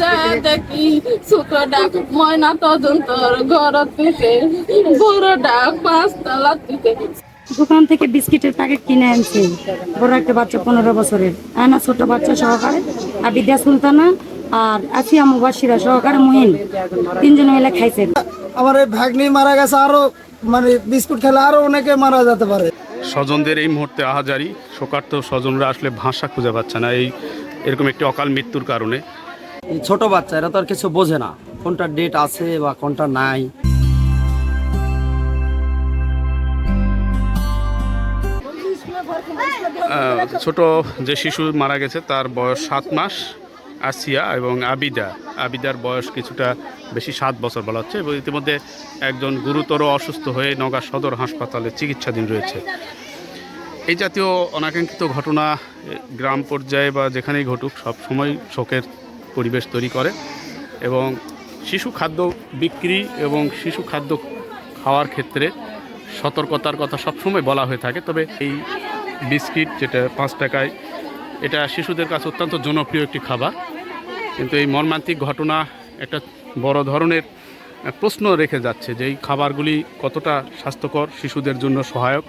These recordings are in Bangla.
যা দেখি ছোট ডাক ময়না তদন্তর ঘর থেকে বড় ডাক পাঁচতলা থেকে দোকান থেকে বিস্কিটের প্যাকেট কিনে আনছি। বড় একটা বাচ্চা পনেরো বছরের। আয়না ছোট বাচ্চা সহকারে। আর বিদ্যা সুলতানা আর আসিয়া মুবাসিরা সহকারে মহিন। তিনজন মিলে খাইছে। আমার এই ভাগ্নি মারা গেছে আরও মানে বিস্কুট খেলে আরও অনেকে মারা যেতে পারে। স্বজনদের এই মুহূর্তে আহাজারি। শোকার্ত স্বজনরা আসলে ভাষা খুঁজে পাচ্ছে না। এই এরকম একটি অকাল মৃত্যুর কারণে। ছোট বাচ্চা, এরা তো আর কিছু বোঝে না কোনটা ডেট আছে বা কোনটা নাই। ছোট যে শিশু মারা গেছে, তার বয়স সাত মাস, আসিয়া এবং আবিদা। আবিদার বয়স কিছুটা বেশি সাত বছর বলা হচ্ছে এবং ইতিমধ্যে একজন গুরুতর অসুস্থ হয়ে নগা সদর হাসপাতালে চিকিৎসাধীন রয়েছে। এই জাতীয় অনাকাঙ্ক্ষিত ঘটনা গ্রাম পর্যায়ে বা যেখানেই ঘটুক সব সময় শোকের পরিবেশ তৈরি করে এবং শিশু খাদ্য বিক্রি এবং শিশু খাদ্য খাওয়ার ক্ষেত্রে সতর্কতার কথা সবসময় বলা হয়ে থাকে। তবে এই বিস্কিট যেটা পাঁচ টাকায়, এটা শিশুদের কাছে অত্যন্ত জনপ্রিয় একটি খাবার। কিন্তু এই মর্মান্তিক ঘটনা একটা বড় ধরনের প্রশ্ন রেখে যাচ্ছে যে এই খাবারগুলি কতটা স্বাস্থ্যকর, শিশুদের জন্য সহায়ক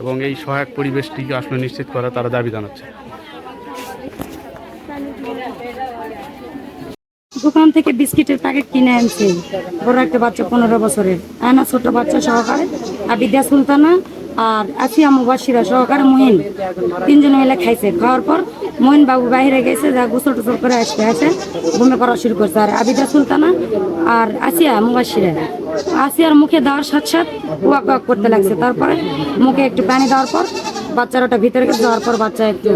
এবং এই সহায়ক পরিবেশটিকে আসলে নিশ্চিত করা তারা দাবি জানাচ্ছে। দোকান থেকে বিস্কিটের প্যাকেট কিনে আনছি। বড় একটা বাচ্চা পনেরো বছরের। আয়না ছোট বাচ্চা সহকারে আর বিদ্যা সুলতানা আর আসিয়া মুবাসিরা সহকারে মহিন। তিনজন মিলে খাইছে। খাওয়ার পর মহিন বাবু বাইরে গেছে, যা গোসল টোসল করে আসতে আসে বমি করা শুরু করছে। আর আবিদা সুলতানা আর আসিয়া মুবাসিরা আসিয়ার মুখে দেওয়ার সাথে সাথে ওয়াক ওয়াক করতে লাগছে। তারপরে মুখে একটু পানি দেওয়ার পর বাচ্চার ওটা ভিতরে দেওয়ার পর বাচ্চা একটু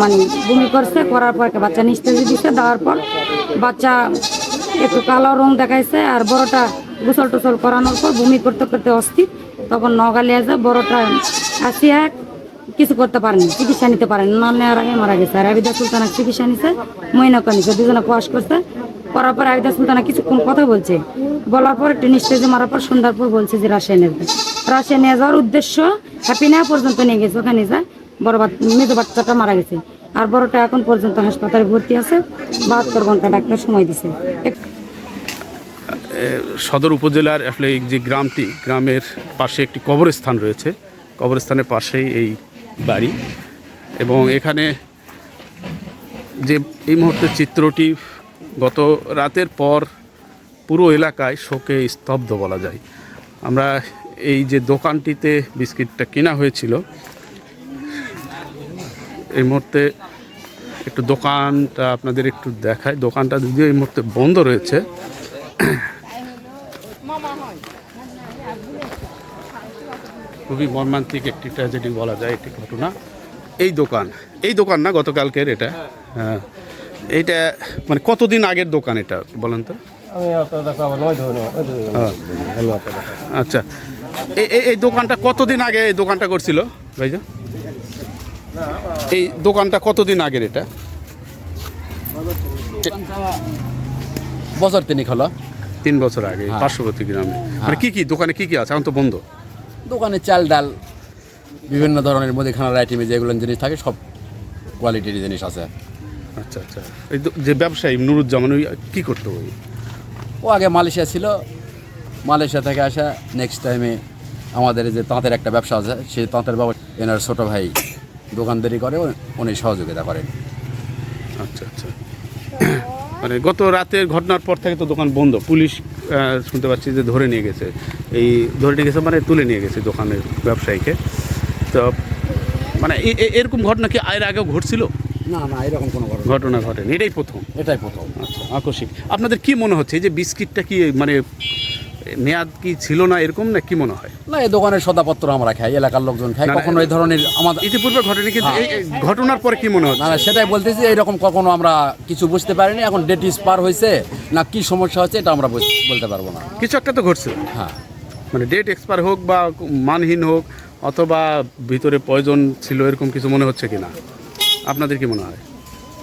মানে বমি করছে, করার পর বাচ্চা নিস্তেজ দিচ্ছে দেওয়ার পর বাচ্চা একটু কালো রং দেখাইছে আর বড়টা গোসল টোসল করানোর পর বমি করতে করতে অস্থির। তখন নগালিয়া যায় বড়টা আসিয়া কিছু করতে পারেনি, চিকিৎসা নিতে পারেনি, না নেওয়ার আগে মারা গেছে। আর আবিদা সুলতানা চিকিৎসা নিছে মহিনাকে নিছে, দুজনে কোয়াশ করছে। করার পর আবিদা সুলতানা কিছুক্ষণ কথা বলছে। বলার পর একটু নিস্তেজে মারার পর সন্ধ্যার পর বলছে যে রাশিয়া নেবে রাশিয়া নিয়ে যাওয়ার উদ্দেশ্য হ্যাপি না পর্যন্ত নিয়ে গেছে, ওখানে যায় বড় মেজো বাচ্চাটা মারা গেছে। আর বড়টা এখন পর্যন্ত হাসপাতালে ভর্তি আছে, বাহাত্তর ঘণ্টা ডাক্তার সময় দিছে। সদর উপজেলার আসলে যে গ্রামটি, গ্রামের পাশে একটি কবরস্থান রয়েছে। কবরস্থানের পাশেই এই বাড়ি। এবং এখানে যে এই মুহূর্তে চিত্রটি গত রাতের পর পুরো এলাকায় শোকে স্তব্ধ বলা যায়। আমরা এই যে দোকানটিতে বিস্কিটটা কেনা হয়েছিল, এই মুহূর্তে একটু দোকানটা আপনাদের একটু দেখায় দোকানটা যদিও এই মুহূর্তে বন্ধ রয়েছে, খুবই মর্মান্তিক একটি ট্র্যাজেডি বলা যায়, একটি ঘটনা। এই দোকান এই দোকান না গতকালকের এটা? হ্যাঁ। এইটা মানে কতদিন আগের দোকান এটা বলেন তো? হ্যাঁ। আচ্ছা। এই এই- এই দোকানটা কতদিন আগে এই দোকানটা করছিল ভাইজা এই দোকানটা কতদিন আগের এটা? বছর তিনিক হলো। তিন বছর আগে পার্শ্ববর্তী গ্রামে। মানে কি কি দোকানে কি কি আছে? এখন তো বন্ধ। দোকানে চাল ডাল বিভিন্ন ধরনের মুদিখানার আইটেমে যেগুলো জিনিস থাকে সব কোয়ালিটির জিনিস আছে। আচ্ছা আচ্ছা। এই যে ব্যবসায়ী নুরুজ্জামান ওই কি করতো ওই? ও আগে মালয়েশিয়া ছিল। মালয়েশিয়া থেকে আসা নেক্সট টাইমে আমাদের যে তাঁতের একটা ব্যবসা আছে সেই তাঁতের ব্যবসা এনার ছোটো ভাই দোকানদারি করে উনি সহযোগিতা করেন। আচ্ছা আচ্ছা। মানে গত রাতের ঘটনার পর থেকে তো দোকান বন্ধ। পুলিশ শুনতে পাচ্ছি যে ধরে নিয়ে গেছে। এই ধরে নিয়ে গেছে মানে তুলে নিয়ে গেছে দোকানের ব্যবসায়ীকে। তো মানে এরকম ঘটনা কি এর আগেও ঘটছিল? না না এরকম কোনো ঘটনা ঘটনা ঘটেনি। এটাই প্রথম। এটাই প্রথম। আচ্ছা আকস্মিক। আপনাদের কি মনে হচ্ছে এই যে বিস্কিটটা কি মানে মেয়াদ কি ছিল না এরকম না কি মনে হয়? না এই দোকানের সদাপত্র আমরা খাই এলাকার লোকজন খাই কখনো এই ধরনের আমাদের ইতিপূর্বে ঘটেনি কিন্তু এই এই ঘটনার পরে কি মনে হচ্ছে না সেটাই বলতেছি এরকম কখনো আমরা কিছু বুঝতে পারিনি এখন ডেট পার হয়েছে না কি সমস্যা হচ্ছে এটা আমরা বলতে পারব না। কিছু একটা তো ঘটছে। হ্যাঁ। মানে ডেট এক্সপায়ার হোক বা মানহীন হোক অথবা ভিতরে পয়জন ছিল এরকম কিছু মনে হচ্ছে কি না আপনাদের কি মনে হয়?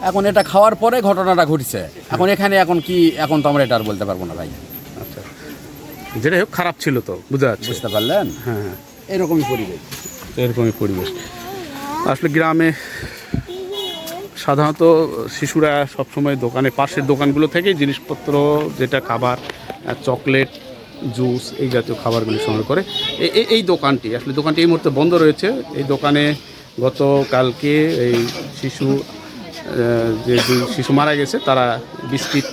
এখন এটা খাওয়ার পরে ঘটনাটা ঘটছে। এখন এখানে এখন কি এখন তো আমরা এটা আর বলতে পারব না ভাই। আচ্ছা। যেটাই হোক খারাপ ছিল তো বোঝা যাচ্ছে। বুঝতে পারলেন? হ্যাঁ হ্যাঁ। এরকমই পরিবেশ। এরকমই পরিবেশ। আসলে গ্রামে সাধারণত শিশুরা সবসময় দোকানে পাশের দোকানগুলো থেকেই জিনিসপত্র যেটা খাবার চকলেট জুস এই জাতীয় খাবারগুলি সংগ্রহ করে। এই দোকানটি আসলে দোকানটি এই মুহূর্তে বন্ধ রয়েছে। এই দোকানে গতকালকে এই শিশু যে শিশু মারা গেছে তারা বিস্কিট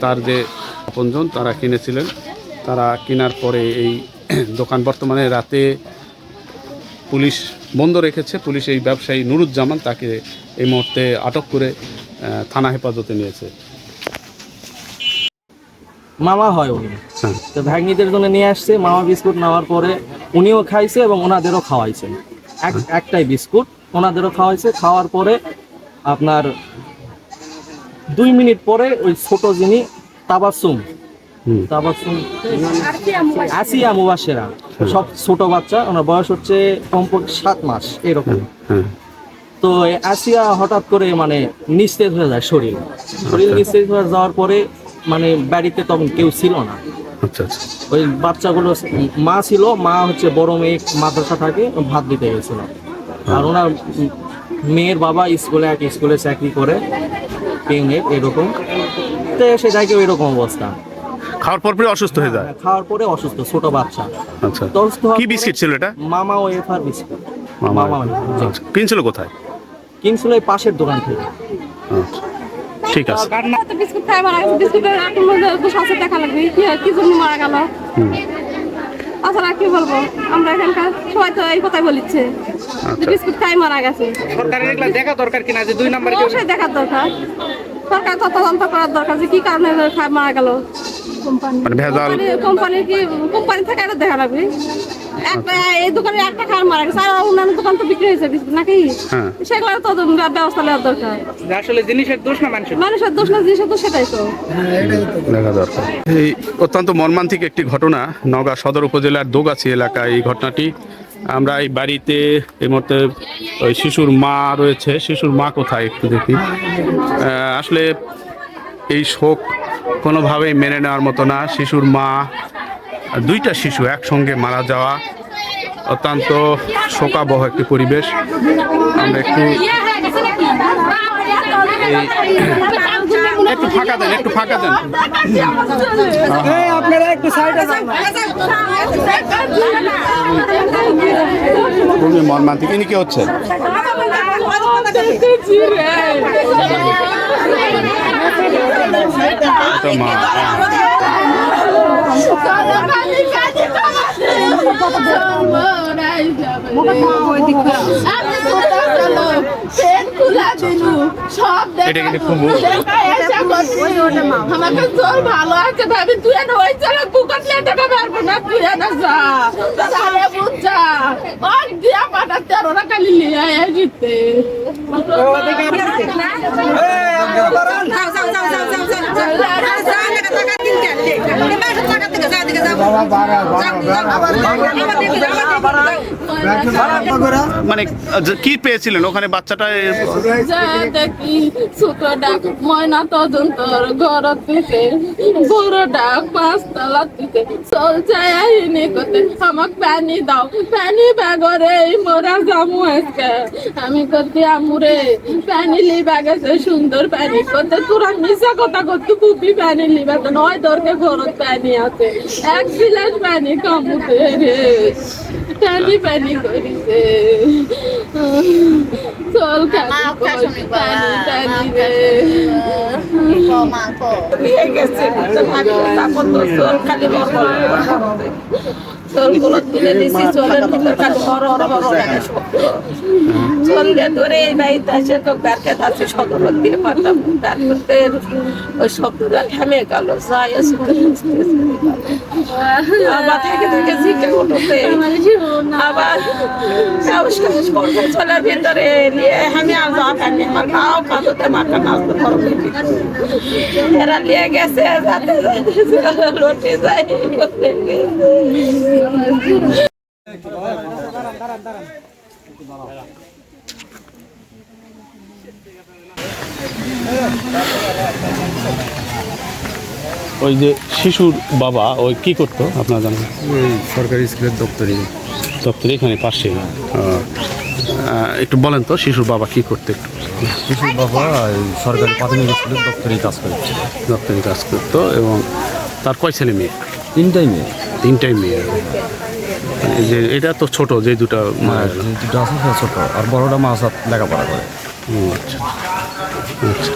তার যে আপনজন তারা কিনেছিলেন। তারা কেনার পরে এই দোকান বর্তমানে রাতে পুলিশ বন্ধ রেখেছে। পুলিশ এই ব্যবসায়ী নুরুজ্জামান তাকে এই মুহূর্তে আটক করে থানা হেফাজতে নিয়েছে। মামা হয় উনি। হ্যাঁ। তো ভাগ্নিদের জন্য নিয়ে আসছে মামা বিস্কুট নেওয়ার পরে উনিও খাইছে এবং ওনাদেরও খাওয়াইছেন একটাই বিস্কুট। ওনাদেরও খাওয়া হয়েছে খাওয়ার পরে আপনার দুই মিনিট পরে ওই ছোট যিনি তাবাসুম। তাবাসুম আসিয়া মুবাসেরা সব ছোট বাচ্চা। ওনার বয়স হচ্ছে কমপক্ষে সাত মাস এরকম। তো এই আসিয়া হঠাৎ করে মানে নিস্তেজ হয়ে যায় শরীর। শরীর নিস্তেজ হয়ে যাওয়ার পরে মানে বাড়িতে তখন কেউ ছিল না। আচ্ছা আচ্ছা। ওই বাচ্চাগুলো মা ছিল মা হচ্ছে বড় মেয়ে মাদ্রাসা থাকে ভাত দিতে গেছিল। আর ওনার মেয়ের বাবা স্কুলে এক স্কুলে চাকরি করে পেঙ্গের এরকম। তো সে জায়গায় এরকম অবস্থা। খাওয়ার পর পরে অসুস্থ হয়ে যায়? খাওয়ার পরে অসুস্থ ছোট বাচ্চা। আচ্ছা। কি বিস্কিট ছিল এটা? মামা ও এফার বিস্কুট। মামা মামা আচ্ছা। কিনছিল কোথায়? কিনছিল এই পাশের দোকান থেকে। আচ্ছা। ঠিক আছে। তো বিস্কুট খাই মারা গেছে। বিস্কুটের মধ্যে দেখা লাগবে। কি হয়, কি জন্য মারা গেল? তাছাড়া কি বলব? আমরা এখানকার সবাই তো এই কথাই বলিচ্ছে যে আচ্ছা। বিস্কুট খাই মারা গেছে। সরকারের এগুলা দেখা দরকার কিনা যে দুই নম্বরে অবশ্যই দেখার দরকার। সরকার তদন্ত করার দরকার যে কি কারণে খাই মারা গেল। মানে ভেজাল কোম্পানি কি কোম্পানি থেকে এটা দেখা লাগবে। একটা এই দোকানে একটা খাবার মারা গেছে আর অন্যান্য দোকান তো বিক্রি হয়েছে নাকি? হ্যাঁ। সেগুলো তো ব্যবস্থা নেওয়ার দরকার। আসলে জিনিসের দোষ না মানুষের? মানুষের দোষ না জিনিসের তো সেটাই তো। দেখা দরকার এই অত্যন্ত মর্মান্তিক একটি ঘটনা নওগাঁ সদর উপজেলার দোগাছি এলাকায় এই ঘটনাটি। আমরা এই বাড়িতে এই মুহূর্তে ওই শিশুর মা রয়েছে। শিশুর মা কোথায় একটু দেখি। আসলে এই শোক কোনোভাবেই মেনে নেওয়ার মতো না। শিশুর মা দুইটা শিশু একসঙ্গে মারা যাওয়া অত্যন্ত শোকাবহ একটি পরিবেশ। আমরা একটু একটু ফাঁকা দেন একটু ফাঁকা দেন। আপনারা একটু সাইডে খুবই মর্মান্তিক। ইনি কি হচ্ছে তো মা আমাকে তোর ভালো আছে ভাবি তুই ওই জায়গা কুকার লেটাটা পারব না তুই না যা তাহলে বুঝা ওর দিয়া পাঠাতে আর ওরা খালি লিয়ে এসেছে মানে কি পেয়েছিলেন? ওখানে বাচ্চাটা দেখি ছোট ডাক ময়না তদন্তর ঘর দিতে বড় ডাক পাঁচতলা দিতে চল যায় আহিনি করতে আমাক পানি দাও পানি ব্যাগরে মোরা জামু আজকে আমি করতে আমুরে পানি লিবা গেছে সুন্দর পানি করতে তোরা মিশা কথা করতে খুবই পানি লিবা তো নয় দরকে ঘরত পানি আছে এক গিলাস পানি কামুতে রে পানি পানি করিছে। চল খালি পানি পানি রে নিয়ে গেছে। তারপর তো চল খালি চলগুলো তুলে দিছি চলের ভিতর খালি হর হর হর। চললে ধরে এই বাড়িতে আসে তো ব্যারকে আছে সদর দিয়ে পারলাম করতে। ওই শব্দটা থেমে গেল যাই আসতে আবার থেকে থেকে শিখে উঠতে আবার নমস্কার করবে চলার ভিতরে এরা নিয়ে গেছে। ওই যে শিশুর বাবা ওই কি করতো? আপনার জানেন সরকারি স্কুলের দপ্তরে। দপ্তর এখানে পাশে একটু বলেন তো শিশুর বাবা কি করতে একটু? শিশুর বাবা সরকারি প্রাথমিক স্কুলের দপ্তরি কাজ করছে দপ্তরি কাজ করতো এবং তার কয় ছেলে মেয়ে? তিনটাই মেয়ে। তিনটাই মেয়ে। এই যে এটা তো ছোট যে দুটো মারা আর। গেল যে দুটো আছে ছোট। আর বড়টা মাছ লেখাপড়া করে। আচ্ছা। আচ্ছা।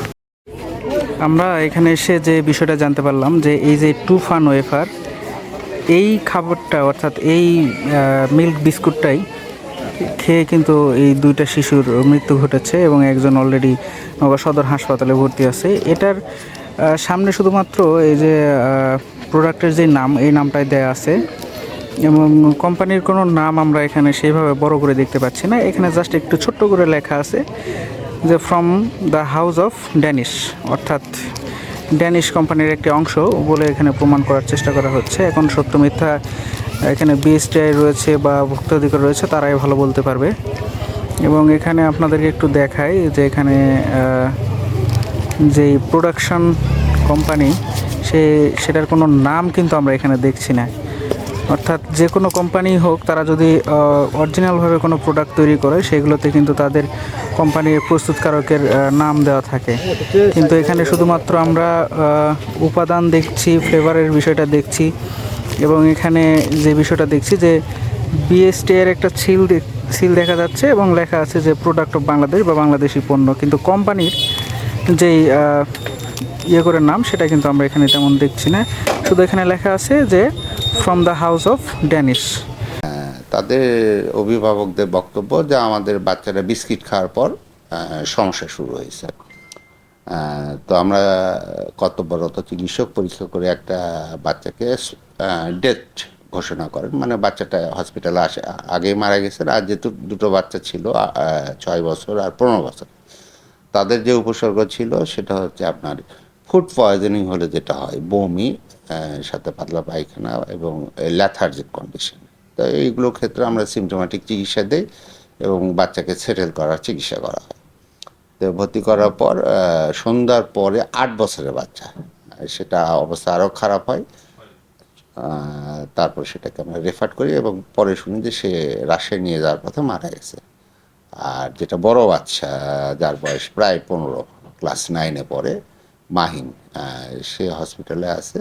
আমরা এখানে এসে যে বিষয়টা জানতে পারলাম যে এই যে টুফান ওয়েফার এই খাবারটা, অর্থাৎ এই মিল্ক বিস্কুটটাই খেয়ে কিন্তু এই দুইটা শিশুর মৃত্যু ঘটেছে এবং একজন অলরেডি নগর সদর হাসপাতালে ভর্তি আছে। এটার সামনে শুধুমাত্র এই যে প্রোডাক্টের যে নাম, এই নামটাই দেয়া আছে এবং কোম্পানির কোনো নাম আমরা এখানে সেইভাবে বড় করে দেখতে পাচ্ছি না। এখানে জাস্ট একটু ছোট্ট করে লেখা আছে যে from the house of Danish অর্থাৎ ড্যানিশ কোম্পানির একটি অংশ বলে এখানে প্রমাণ করার চেষ্টা করা হচ্ছে। এখন সত্য মিথ্যা, এখানে বিএসটিআই রয়েছে বা ভুক্তাধিকার রয়েছে, তারাই ভালো বলতে পারবে। এবং এখানে আপনাদেরকে একটু দেখাই যে এখানে যেই প্রোডাকশন কোম্পানি সে, সেটার কোনো নাম কিন্তু আমরা এখানে দেখছি না। অর্থাৎ যে কোনো কোম্পানি হোক, তারা যদি অরিজিনালভাবে কোনো প্রোডাক্ট তৈরি করে, সেগুলোতে কিন্তু তাদের কোম্পানির প্রস্তুতকারকের নাম দেওয়া থাকে। কিন্তু এখানে শুধুমাত্র আমরা উপাদান দেখছি ফ্লেভারের বিষয়টা দেখছি, এবং এখানে যে বিষয়টা দেখছি যে বিএসটি এর একটা সিল সিল দেখা যাচ্ছে এবং লেখা আছে যে প্রোডাক্ট অফ বাংলাদেশ বা বাংলাদেশি পণ্য। কিন্তু কোম্পানির যেই ইয়ে করে নাম, সেটা কিন্তু আমরা এখানে তেমন দেখছি না। শুধু এখানে লেখা আছে যে from the house of Danish তাদের অভিভাবকদের বক্তব্য যে আমাদের বাচ্চারা বিস্কিট খাওয়ার পর সমস্যা শুরু হয়েছে। তো আমরা কর্তব্যরত চিকিৎসক পরীক্ষা করে একটা বাচ্চাকে ডেথ ঘোষণা করেন। মানে বাচ্চাটা হসপিটালে আসে, আগেই মারা গেছে আর যেহেতু দুটো বাচ্চা ছিল ছয় বছর আর পনেরো বছর। তাদের যে উপসর্গ ছিল, সেটা হচ্ছে আপনার ফুড পয়জনিং হলে যেটা হয়, বমি সাথে পাতলা পায়খানা এবং ল্যাথার্জিক কন্ডিশন তো এইগুলো ক্ষেত্রে আমরা সিমটোমেটিক চিকিৎসা দিই এবং বাচ্চাকে সেটেল করার চিকিৎসা করা হয়। তো ভর্তি করার পর সন্ধ্যার পরে আট বছরের বাচ্চা। সেটা অবস্থা আরও খারাপ হয়। তারপর সেটাকে আমরা রেফার করি এবং পরে শুনি যে সে রাজশাহী নিয়ে যাওয়ার পথে মারা গেছে। আর যেটা বড় বাচ্চা, যার বয়স প্রায় পনেরো ক্লাস নাইনে পড়ে মাহিন সে হসপিটালে আছে।